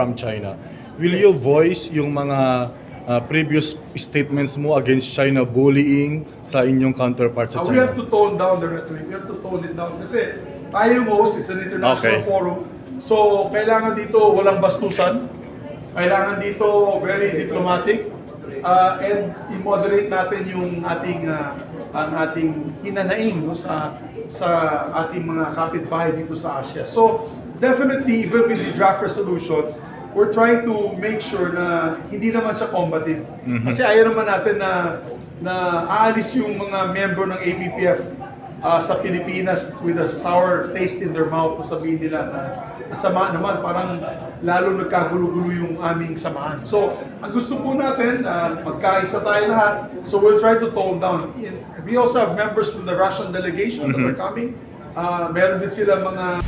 from China. Will you voice yung mga uh, previous statements mo against China bullying sa inyong counterpart sa Uh, we have China? to tone down the rhetoric. We have to tone it down. Kasi tayo host, it's an international Okay. forum. So, kailangan dito walang bastusan. Kailangan dito very diplomatic. Uh, and i-moderate natin yung ating uh, ang ating hinanaing no, sa sa ating mga kapitbahay dito sa Asia. So, definitely, even with the draft resolutions, we're trying to make sure na hindi naman siya combative. Kasi ayaw naman natin na na aalis yung mga member ng ABPF ah, sa Pilipinas with a sour taste in their mouth na sabihin nila na sama naman, parang lalo nagkagulo-gulo yung aming samahan. So, ang gusto po natin, ah, magkaisa tayo lahat. So, we'll try to tone down. We also have members from the Russian delegation that are coming. Ah, meron din sila mga